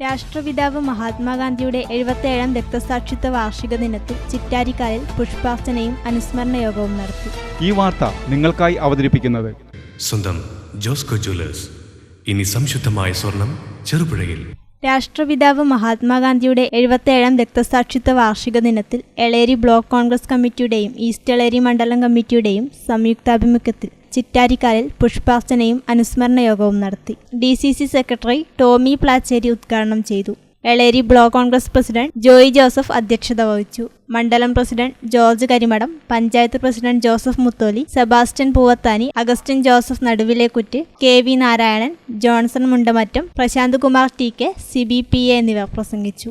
രാഷ്ട്രപിതാവ് മഹാത്മാഗാന്ധിയുടെ എഴുപത്തേഴാം രക്തസാക്ഷിത്വ വാർഷിക ദിനത്തിൽ ചിറ്റാരിക്കാലിൽ പുഷ്പാർച്ചനയും അനുസ്മരണ യോഗവും നടത്തി. ഈ വാർത്ത നിങ്ങൾക്കായി അവതരിപ്പിക്കുന്നത് സ്വന്തം ജോസ്കോ ജ്വല്ലേഴ്സ്. ഇനി സംശുദ്ധമായ സ്വർണം ചെറുപുഴയിൽ. രാഷ്ട്രപിതാവ് മഹാത്മാഗാന്ധിയുടെ എഴുപത്തേഴാം രക്തസാക്ഷിത്വ വാർഷിക ദിനത്തിൽ എളേരി ബ്ലോക്ക് കോൺഗ്രസ് കമ്മിറ്റിയുടെയും ഈസ്റ്റ് എളേരി മണ്ഡലം കമ്മിറ്റിയുടെയും സംയുക്താഭിമുഖ്യത്തിൽ ചിറ്റാരിക്കാലിൽ പുഷ്പാർച്ചനയും അനുസ്മരണ യോഗവും നടത്തി. D C C secretary Tomy Plachery ഉദ്ഘാടനം ചെയ്തു. Eleri block Congress president Joy Joseph അധ്യക്ഷത വഹിച്ചു. മണ്ഡലം president George Karimadam panchayat president Joseph Mutholi Sebastian Poovathani Augustine Joseph Naduvilekkuttu K V Narayanan Johnson Mundamattam Prashanth Kumar T K C B P A എന്നിവർ പ്രസംഗിച്ചു.